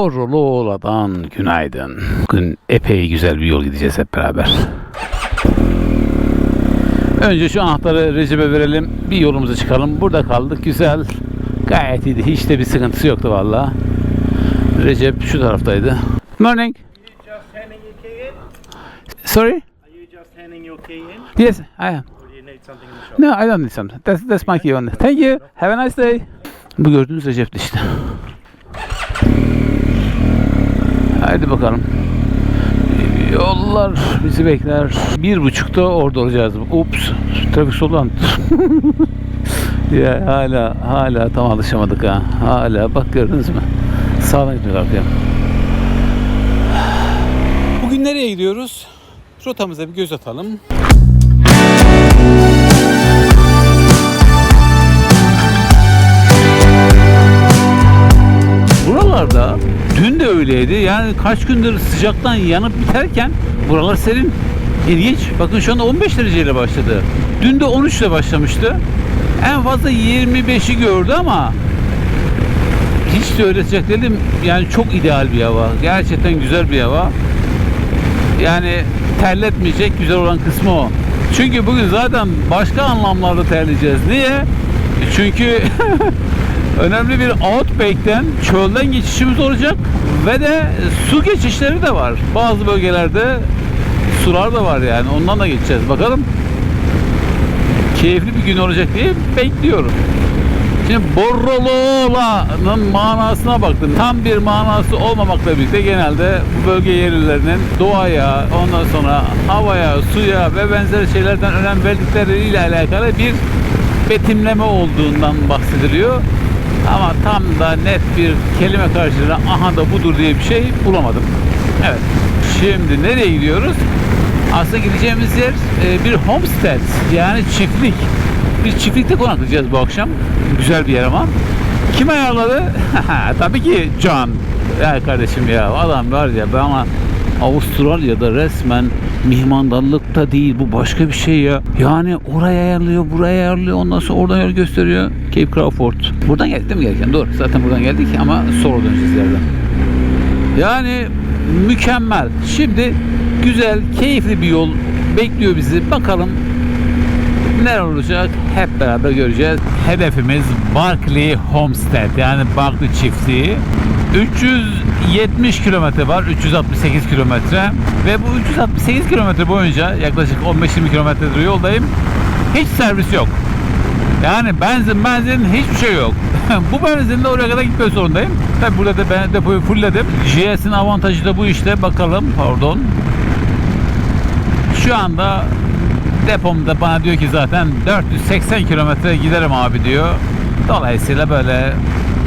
Borroluoğla'dan günaydın. Bugün epey güzel bir yol gideceğiz hep beraber. Önce şu anahtarı Recep'e verelim. Bir yolumuza çıkalım. Burada kaldık. Güzel. Gayet iyiydi. Hiç de bir sıkıntısı yoktu valla. Recep şu taraftaydı. Morning. Sorry? Yes, I am. Something? No, I don't need some. That's, that's my key only. Thank you. Have a nice day. Bu gördüğünüz Recep'ti işte. Haydi bakalım. Yollar bizi bekler. Bir buçukta orada olacağız. Ups. Trafik soldan. ya hala hala tam alışamadık ha. Hala bak gördünüz mü? Sağdan gidiyorlar arkaya. Bugün nereye gidiyoruz? Rotamıza bir göz atalım. Buralarda öyleydi. Yani kaç gündür sıcaktan yanıp biterken buralar serin. İlginç. Bakın şu anda 15 dereceyle başladı. Dün de 13 ile başlamıştı. En fazla 25'i gördü ama hiç de öyle sıcak değilim. Yani çok ideal bir hava. Gerçekten güzel bir hava. Yani terletmeyecek güzel olan kısmı o. Çünkü bugün zaten başka anlamlarda terleyeceğiz. Niye? Çünkü önemli bir outback'ten çölden geçişimiz olacak ve de su geçişleri de var. Bazı bölgelerde sular da var yani. Ondan da geçeceğiz. Bakalım. Keyifli bir gün olacak diye bekliyorum. Şimdi Borrolola'nın manasına baktım. Tam bir manası olmamakla birlikte genelde bu bölge yerlilerinin doğaya, ondan sonra havaya, suya ve benzeri şeylerden önem verdikleriyle alakalı bir betimleme olduğundan bahsediliyor. Ama tam da net bir kelime karşılığı aha da budur diye bir şey bulamadım. Evet. Şimdi nereye gidiyoruz? Aslında gideceğimiz yer e, bir homestead yani çiftlik. Bir çiftlikte konaklayacağız bu akşam. Güzel bir yer ama. Kim ayarladı? Tabii ki John. Ya kardeşim ya adam var ya ben ama Avustralya'da resmen mihmandarlıkta değil bu başka bir şey ya. Yani oraya ayarlıyor, buraya ayarlıyor, ondan sonra oradan yol gösteriyor. Cape Crawford. Buradan geldik değil mi gelirken? Doğru. Zaten buradan geldik ama sonra döneceğiz yerden. Yani mükemmel. Şimdi güzel, keyifli bir yol bekliyor bizi. Bakalım neler olacak hep beraber göreceğiz. Hedefimiz Barkley Homestead yani Barkley çiftliği. 370 kilometre var, 368 kilometre ve bu 368 kilometre boyunca yaklaşık 15-20 kilometredir yoldayım. Hiç servis yok. Yani benzin benzin hiçbir şey yok. bu benzinle oraya kadar gitmek zorundayım. Tabi burada da ben depoyu fullledim. JS'in avantajı da bu işte. Bakalım pardon. Şu anda depomda bana diyor ki zaten 480 kilometre giderim abi diyor. Dolayısıyla böyle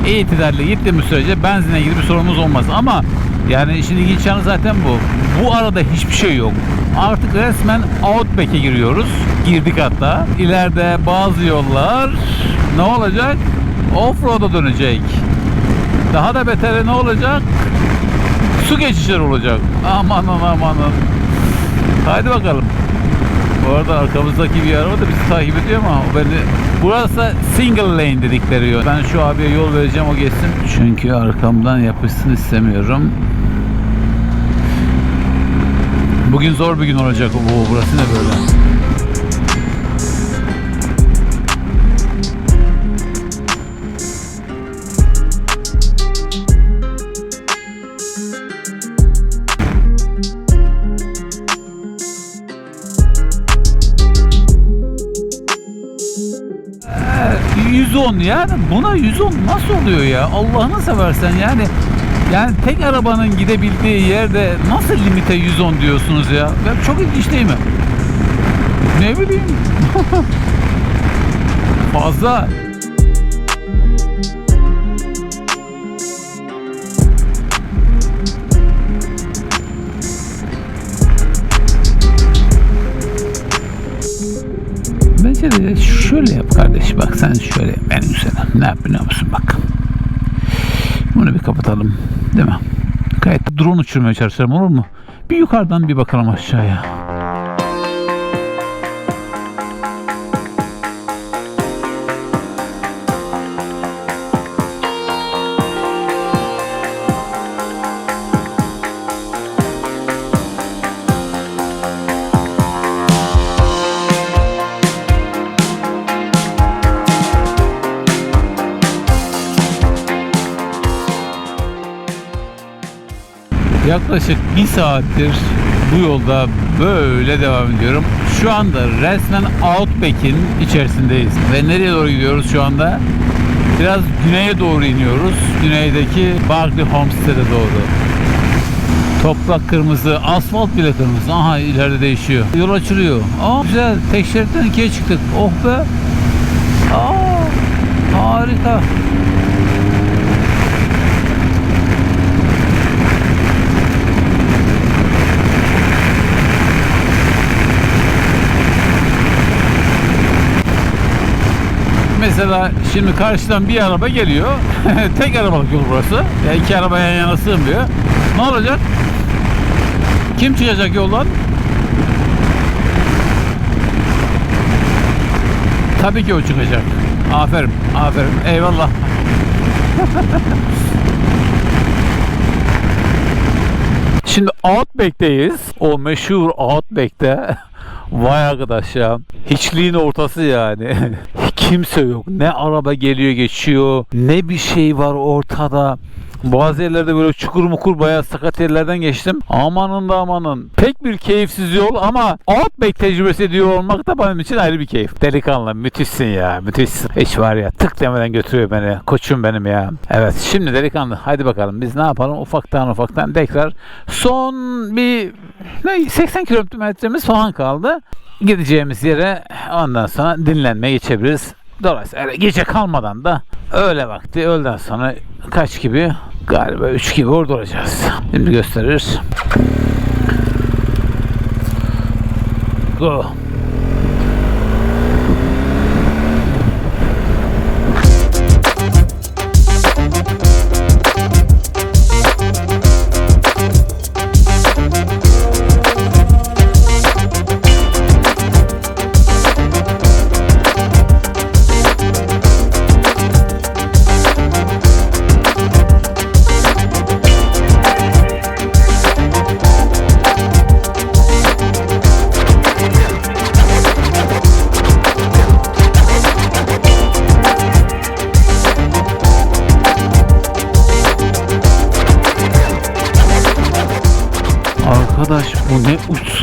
itidalli gittiğimiz sürece benzine ilgili bir sorunumuz olmaz. Ama yani ilginç yanı zaten bu. Bu arada hiçbir şey yok. Artık resmen Outback'e giriyoruz. Girdik hatta. İleride bazı yollar ne olacak? Offroad'a dönecek. Daha da beteri ne olacak? Su geçişleri olacak. Amanın amanın. Haydi bakalım. Bu arada arkamızdaki bir araba da bizi takip ediyor ama beni... Burası single lane dedikleri yol. Ben şu abiye yol vereceğim o geçsin. Çünkü arkamdan yapışsın istemiyorum. Bugün zor bir gün olacak. Oo, burası ne böyle? Yani buna 110 nasıl oluyor ya? Allah'ını seversen yani yani tek arabanın gidebildiği yerde nasıl limite 110 diyorsunuz ya? Ben çok ilginç değil mi? Ne bileyim. Fazla Bence de şöyle yap kardeş bak sen şöyle benim sana. Ne yap biliyor musun bak. Bunu bir kapatalım değil mi? Gayet drone uçurmaya çalışalım olur mu? Bir yukarıdan bir bakalım aşağıya. Yaklaşık bir saattir bu yolda böyle devam ediyorum. Şu anda resmen Outback'in içerisindeyiz. Ve nereye doğru gidiyoruz şu anda? Biraz güneye doğru iniyoruz. Güneydeki Barkley Homestead'e doğru. Toprak kırmızı, asfalt bile kırmızı. Aha ileride değişiyor. Yol açılıyor. Aa güzel. Tek şeritten ikiye çıktık. Oh be. Aa harika. Mesela şimdi karşıdan bir araba geliyor. Tek arabalık yol burası. Yani iki araba yan yana sığmıyor. Ne olacak? Kim çıkacak yoldan? Tabii ki o çıkacak. Aferin, aferin. Eyvallah. Şimdi Outback'teyiz. O meşhur Outback'te. Vay arkadaş ya. Hiçliğin ortası yani. Kimse yok. Ne araba geliyor geçiyor. Ne bir şey var ortada. Bazı yerlerde böyle çukur mukur bayağı sakat yerlerden geçtim. Amanın da amanın. Pek bir keyifsiz yol ama Outback tecrübesi ediyor olmak da benim için ayrı bir keyif. Delikanlı müthişsin ya müthişsin. Hiç var ya tık demeden götürüyor beni. Koçum benim ya. Evet şimdi delikanlı hadi bakalım biz ne yapalım ufaktan ufaktan tekrar son bir ne 80 kilometremiz falan kaldı. Gideceğimiz yere ondan sonra dinlenmeye geçebiliriz. Dolayısıyla gece kalmadan da öğle vakti öğleden sonra kaç gibi galiba 3 gibi orada olacağız. Şimdi gösterir. Go.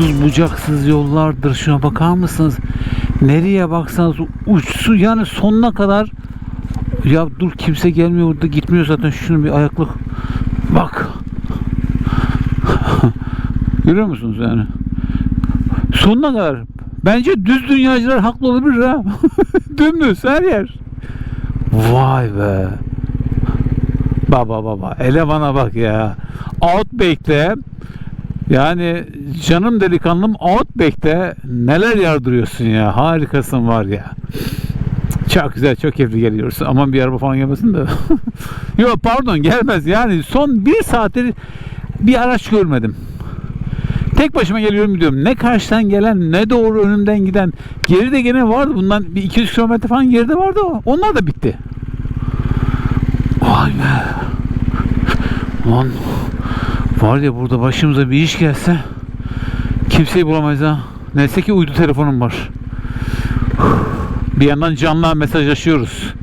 Uçsuz bucaksız yollardır. Şuna bakar mısınız? Nereye baksanız uçsuz yani sonuna kadar. Ya dur kimse gelmiyor burada gitmiyor zaten. Şunu bir ayaklık bak. Görüyor musunuz yani? Sonuna kadar. Bence düz dünyacılar haklı olabilir ha. Dümdüz her yer. Vay be. Baba baba elevana bak ya. Outback'te yani canım delikanlım Outback'te neler yardırıyorsun ya. Harikasın var ya. Çok güzel, çok keyifli geliyorsun. Aman bir araba falan gelmesin de. Yok pardon gelmez. Yani son bir saattir bir araç görmedim. Tek başıma geliyorum gidiyorum. Ne karşıdan gelen ne doğru önümden giden. Geride gene vardı. Bundan bir 200 kilometre falan geride vardı. Onlar da bitti. Vay be. Lan Var ya burada başımıza bir iş gelse kimseyi bulamayız ha. Neyse ki uydu telefonum var. Bir yandan canlı mesajlaşıyoruz.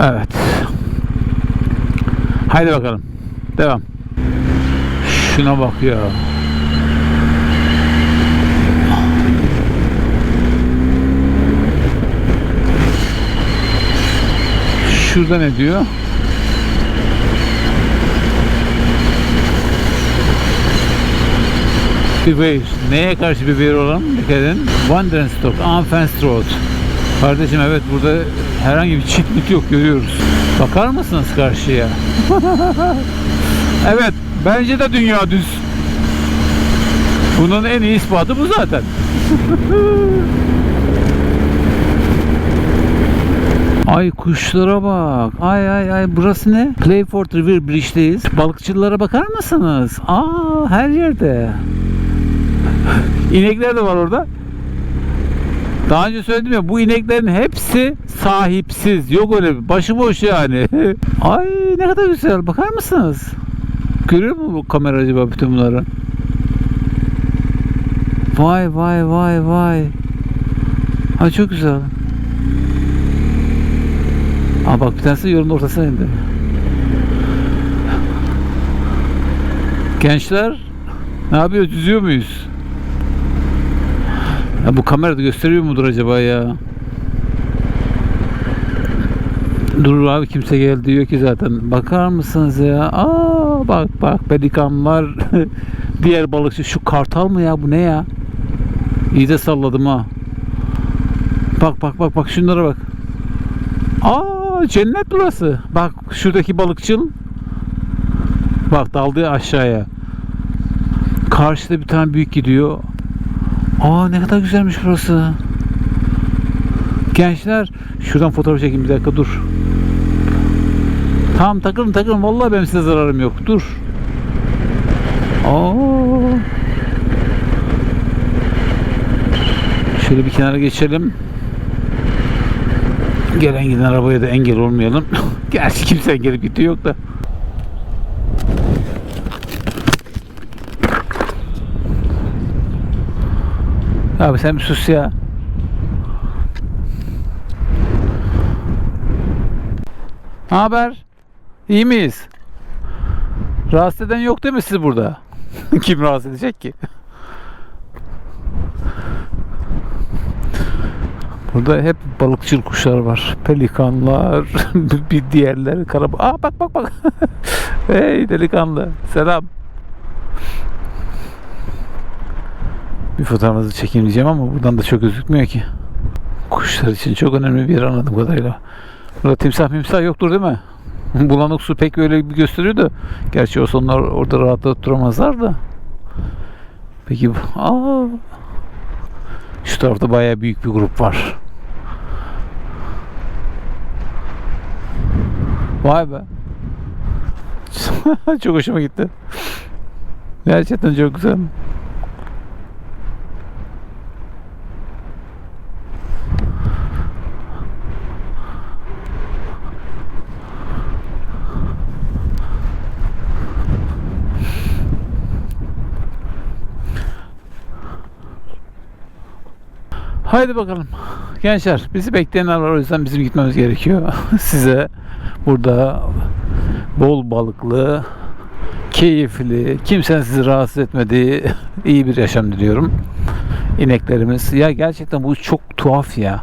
Evet. Haydi bakalım. Devam. Şuna bak ya. Şurada ne diyor? Beware. Neye karşı beware olalım? Dikkat edin. Wanderenstock, Unfenced Road. Kardeşim evet burada herhangi bir çit mit yok görüyoruz. Bakar mısınız karşıya? evet bence de dünya düz. Bunun en iyi ispatı bu zaten. Ay kuşlara bak. Ay ay ay burası ne? Clayford River Bridge'deyiz. Balıkçılara bakar mısınız? Aa her yerde. İnekler de var orada. Daha önce söyledim ya bu ineklerin hepsi sahipsiz. Yok öyle bir başıboş yani. Ay ne kadar güzel. Bakar mısınız? Görüyor mu bu kamera acaba bütün bunları? Vay vay vay vay. Ay çok güzel. Aa bak bir tanesi yolun ortasına indi. Gençler ne yapıyoruz? Yüzüyor muyuz? Ya bu kamerada gösteriyor mudur acaba ya? Dur abi kimse geldi diyor ki zaten. Bakar mısınız ya? Aa bak bak pelikanlar. Diğer balıkçı şu kartal mı ya bu ne ya? İyi de salladım ha. Bak bak bak bak şunlara bak. Aa cennet burası. Bak şuradaki balıkçıl. Bak daldı aşağıya. Karşıda bir tane büyük gidiyor. Aa ne kadar güzelmiş burası. Gençler şuradan fotoğraf çekeyim bir dakika dur. Tamam takılın takılın vallahi benim size zararım yok. Dur. Aa. Şöyle bir kenara geçelim. Gelen giden arabaya da engel olmayalım. Gerçi kimse engel gidiyor yok da. Abi sen bir sus ya. Ne haber? İyi miyiz? Rahatsız eden yok değil mi sizi burada? Kim rahatsız edecek ki? Burada hep balıkçıl kuşlar var. Pelikanlar, bir diğerleri karabı. Aa bak bak bak. hey delikanlı. Selam. Bir fotoğrafınızı çekeyim diyeceğim ama buradan da çok gözükmüyor ki. Kuşlar için çok önemli bir yer anladığım kadarıyla. Burada timsah mimsah yoktur değil mi? Bulanık su pek öyle bir gösteriyor da. Gerçi o sonlar orada rahat oturamazlar da. Peki aa şu tarafta bayağı büyük bir grup var. Vay be. çok hoşuma gitti. Gerçekten çok güzel. Haydi bakalım. Gençler bizi bekleyenler var o yüzden bizim gitmemiz gerekiyor. Size burada bol balıklı, keyifli, kimsenin sizi rahatsız etmediği iyi bir yaşam diliyorum. İneklerimiz. Ya gerçekten bu çok tuhaf ya.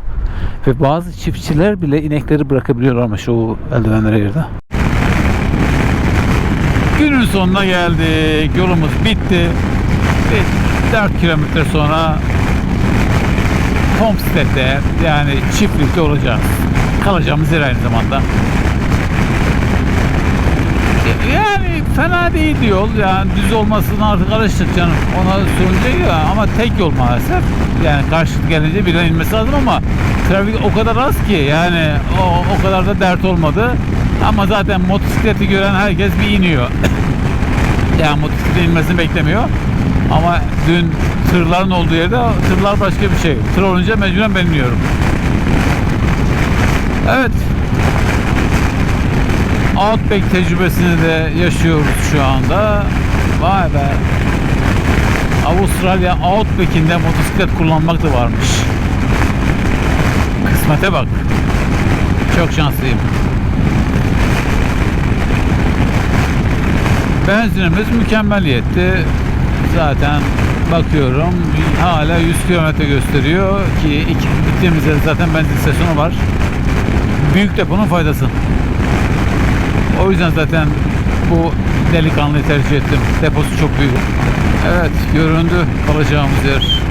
Ve bazı çiftçiler bile inekleri bırakabiliyor ama şu eldivenlere girdi. Günün sonuna geldik. Yolumuz bitti. Bir 4 kilometre sonra homestead'de yani çiftlikte olacağız. Kalacağımız yer aynı zamanda. Yani fena değil yol. Yani düz olmasına artık alıştık canım. Ona sorun değil ya. Ama tek yol maalesef. Yani karşılık gelince birden inmesi lazım ama trafik o kadar az ki yani o, o kadar da dert olmadı. Ama zaten motosikleti gören herkes bir iniyor. yani motosikletin inmesini beklemiyor. Ama dün tırların olduğu yerde tırlar başka bir şey. Tır olunca mecburen ben iniyorum. Evet. Outback tecrübesini de yaşıyoruz şu anda. Vay be. Avustralya Outback'inde motosiklet kullanmak da varmış. Kısmete bak. Çok şanslıyım. Benzinimiz mükemmel yetti. Zaten bakıyorum hala 100 kilometre gösteriyor ki iki, gittiğimizde zaten benzin istasyonu var. Büyük deponun faydası. O yüzden zaten bu delikanlıyı tercih ettim. Deposu çok büyük. Evet göründü kalacağımız yer.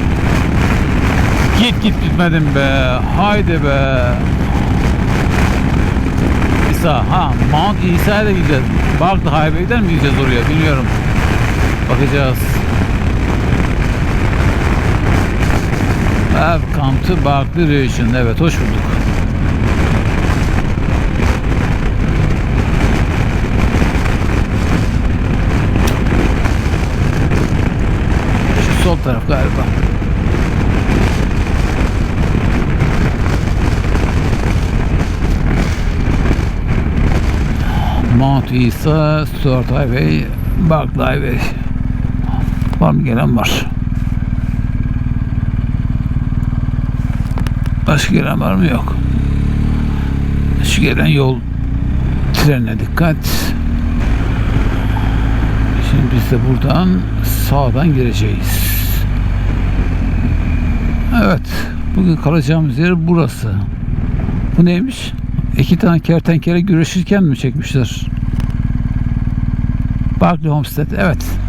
Git git gitmedim be. Haydi be. İsa. Ha Mount İsa'ya da gideceğiz. Barklı Highway'den mi gideceğiz oraya bilmiyorum. Bakacağız. Welcome to Barkley Region. Evet hoş bulduk. Şu sol taraf galiba. Mount Isa, Stuart Highway, Barkley Highway. Var mı gelen var. Başka gelen var mı? Yok. Şu gelen yol trenine dikkat. Şimdi biz de buradan sağdan gireceğiz. Evet. Bugün kalacağımız yer burası. Bu neymiş? İki tane kertenkele güreşirken mi çekmişler? Barkley Homestead. Evet.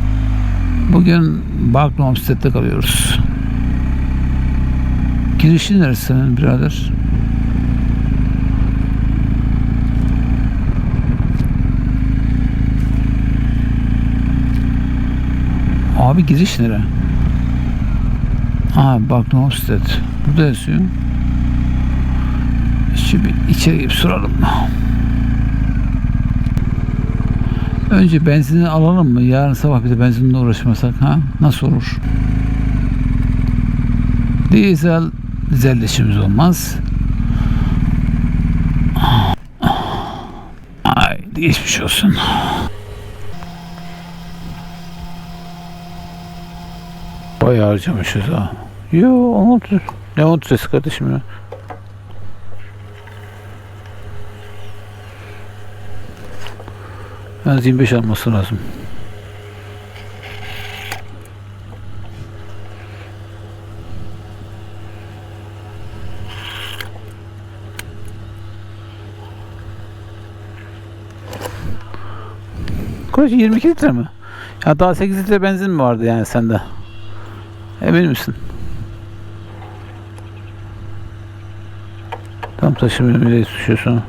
Bugün Barkley Homestead'de kalıyoruz. Girişi neresi senin birader? Abi giriş nere? Ha Barkley Homestead. Burada yazıyor. Şimdi içeri girip soralım. Önce benzini alalım mı? Yarın sabah bir de benzinle uğraşmasak ha? Nasıl olur? Dizel işimiz olmaz. Ay geçmiş olsun. Bayağı harcamışız ha. Yo 16. Ne 10 sesi kardeşim ya. En az 25 alması lazım. Kaç 22 litre mi? Ya daha 8 litre benzin mi vardı yani sende? Emin misin? Tam taşımıyor nereye düşüyorsun?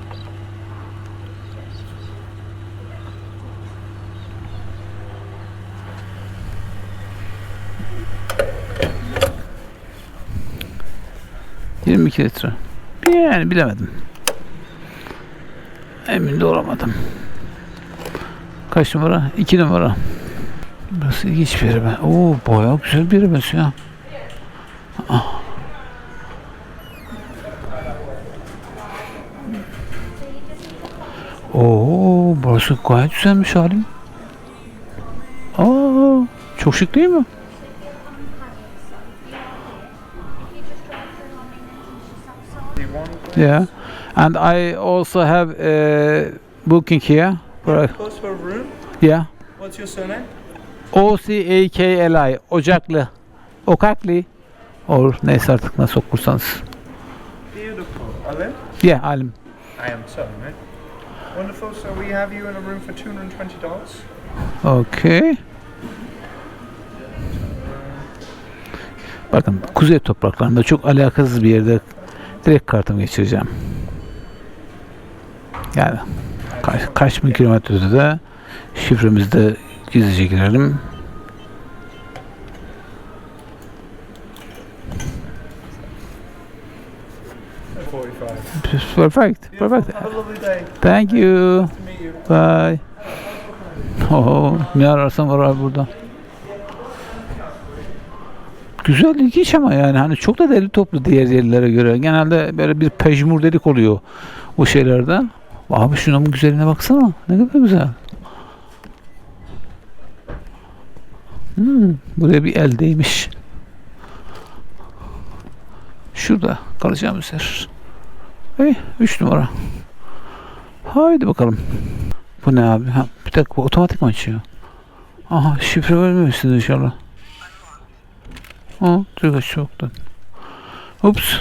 Yirmi iki litre. Yani bilemedim. Emin de olamadım. Kaç numara? İki numara. Burası ilginç bir yere ben. Oo bayağı güzel bir yere ha. Ah. Oo burası gayet güzelmiş halim. Aa çok şık değil mi? Yeah. And I also have a booking here. For, Close for a room. yeah. What's your surname? O-C-A-K-L-I Ocaklı Okaklı Or neyse artık nasıl okursanız Beautiful. Alan? Yeah alim I am sorry, mate. Wonderful. So we have you in a room for two hundred and twenty dollars. Okay Bakın kuzey topraklarında çok alakasız bir yerde direkt kartımı geçireceğim. Yani kaç, kaç bin kilometre ötede şifremizi de gizlice girelim. Perfect. Perfect. Thank you. Bye. Oo, ne ararsan var abi burada. Güzel ilginç ama yani hani çok da deli toplu diğer yerlere göre. Genelde böyle bir pejmur dedik oluyor o şeylerde. Abi şunun güzeline baksana. Ne kadar güzel. Hmm, buraya bir el değmiş. Şurada kalacağımız yer. Hey, 3 numara. Haydi bakalım. Bu ne abi? Ha, bir dakika otomatik mi açıyor? Aha şifre vermemişsiniz inşallah. Direkt açıyor çoktan. Ups.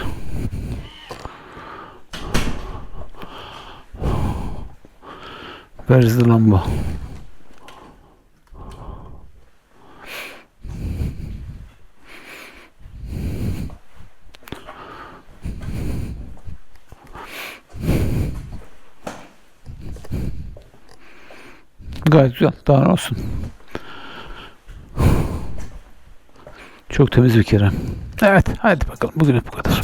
Where's the lamba? Gayet güzel. Daha olsun. Çok temiz bir kere. Evet. Hadi bakalım. Bugün bu kadar.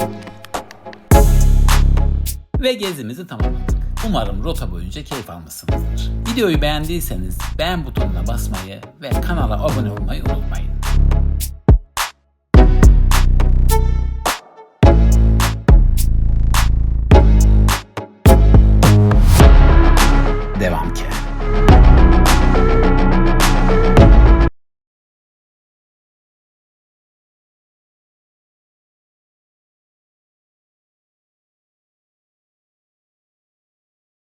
Ve gezimizi tamamladık. Umarım rota boyunca keyif almışsınızdır. Videoyu beğendiyseniz beğen butonuna basmayı ve kanala abone olmayı unutmayın. Devam ki.